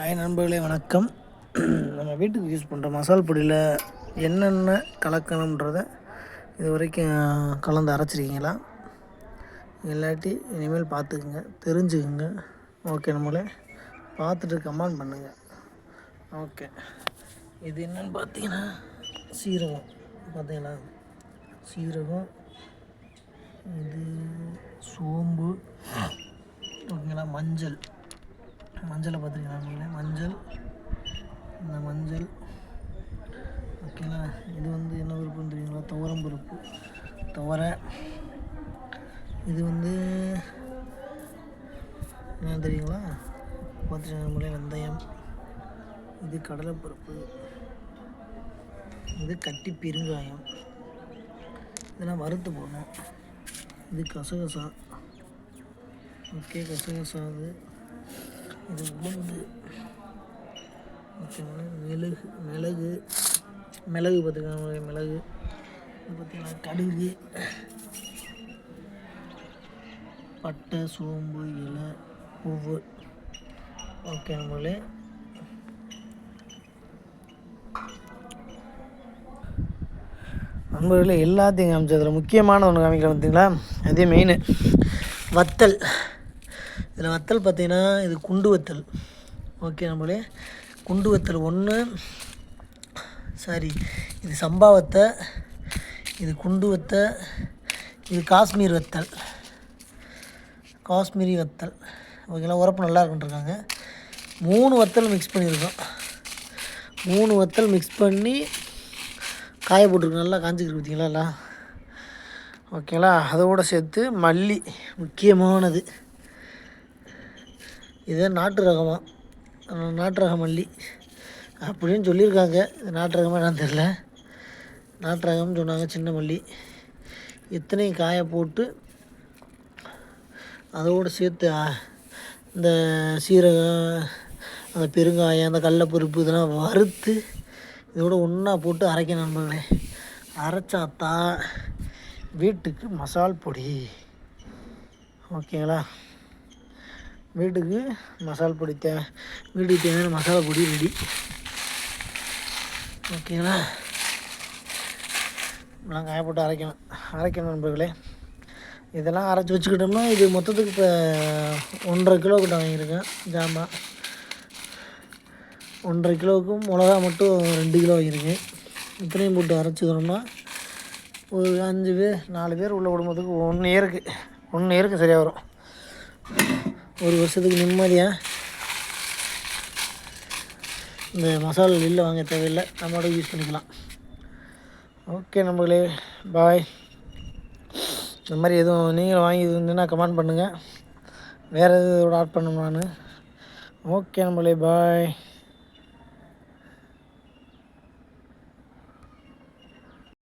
Hi நண்பர்களே வணக்கம். நம்ம வீட்டுக்கு யூஸ் பண்ணுற மசால் பொடியில் என்னென்ன கலக்கணுன்றதை இது வரைக்கும் கலந்து அரைச்சிருக்கீங்களா? இல்லாட்டி இனிமேல் பார்த்துக்குங்க தெரிஞ்சுக்குங்க. ஓகே நம்மளே பார்த்துட்டு கமெண்ட் பண்ணுங்கள் ஓகே இது என்னென்னு பார்த்தீங்கன்னா சீரகம். பார்த்தீங்களா? சீரகம் இது சோம்பு ஓகேங்களா? மஞ்சள். மஞ்சளை பார்த்துருக்கீங்களா மஞ்சள். இந்த மஞ்சள். ஓகேங்களா இது வந்து என்ன பருப்புன்னு தெரியுங்களா? துவரம் பருப்பு. துவரை. இது வந்து என்ன தெரியுங்களா? பார்த்துருக்கீங்களா வெந்தயம். இது கடலைப்பருப்பு. இது கட்டி பெருங்காயம். இதெல்லாம் வறுத்து போடணும். இது கசகசா. ஓகே கசகசா அது. இது உளுந்து மிளகு மிளகு மிளகு பார்த்துக்கோங்க மிளகு இது பார்த்திங்கன்னா கடுகு பட்டை சோம்பு இலை பூவு ஓகே நம்மளே. நண்பர்களே எல்லாத்தையும் காமிச்சதில் முக்கியமான ஒன்று காமிக்கலாம் பார்த்தீங்களா? அதே மெயின் வத்தல். இதில் வத்தல் பார்த்திங்கன்னா இது குண்டு வத்தல். ஓகே நம்மளே. குண்டு வத்தல் ஒன்று சாரி இது சம்பா வத்தை இது குண்டு வத்தை இது காஷ்மீர் வத்தல். காஷ்மீரி வத்தல். ஓகேங்களா? உரப்பு நல்லா இருக்குன்ட்ருக்காங்க மூணு வத்தல் மிக்ஸ் பண்ணியிருக்கோம். மூணு வத்தல் மிக்ஸ் பண்ணி காய போட்டிருக்கு நல்லா காஞ்சிக்கிட்டு பார்த்தீங்களா எல்லாம்? ஓகேங்களா? அதோடு சேர்த்து மல்லி முக்கியமானது. இது நாட்டு ரகமாக நாட்டு ரக மல்லி. அப்படின்னு சொல்லியிருக்காங்க. இது நாட்டு ரகமாக என்னான்னு தெரில நாட்டு ரகம்னு சொன்னாங்க சின்ன மல்லி. இத்தனையும் காய போட்டு அதோடு சேர்த்து இந்த சீரகம் அந்த பெருங்காயம் அந்த கடலப்பருப்பு இதெல்லாம் வறுத்து இதோட ஒன்றா போட்டு அரைக்கணும் நண்பர்களே. அரைச்சாத்தான் வீட்டுக்கு மசால் பொடி. ஓகேங்களா? வீட்டுக்கு மசாலா பொடி தே வீட்டுக்கு தேவையான மசாலா பொடி ரெடி ஓகேங்களா? இதெல்லாம் காய போட்டு அரைக்கணும். அரைக்கணும் நண்பர்களே. இதெல்லாம் அரைச்சி வச்சுக்கிட்டோம்னா இது மொத்தத்துக்கு இப்போ ஒன்றரை கிலோ கிட்ட வாங்கியிருக்கேன் ஜாமான் ஒன்றரை கிலோவுக்கும் மிளகா மட்டும் ரெண்டு கிலோ வாங்கியிருக்கேன். இத்தனையும் போட்டு அரைச்சிக்கிறோம்னா ஒரு அஞ்சு பேர் நாலு பேர் உள்ள குடும்பத்துக்கு ஒன்று இயருக்கு ஒன்று இயருக்கு சரியாக வரும். ஒரு வருஷத்துக்கு நிம்மதியாக இந்த மசாலா வெளில வாங்க தேவையில்லை. நம்மளோட யூஸ் பண்ணிக்கலாம். ஓகே நம்மளே பாய் இந்த மாதிரி எதுவும் நீங்களும் வாங்கி இருந்தீங்கன்னா கமெண்ட் பண்ணுங்கள் வேறு எதுவும் ஆட் பண்ணணும் நான். ஓகே நம்மளே பாய்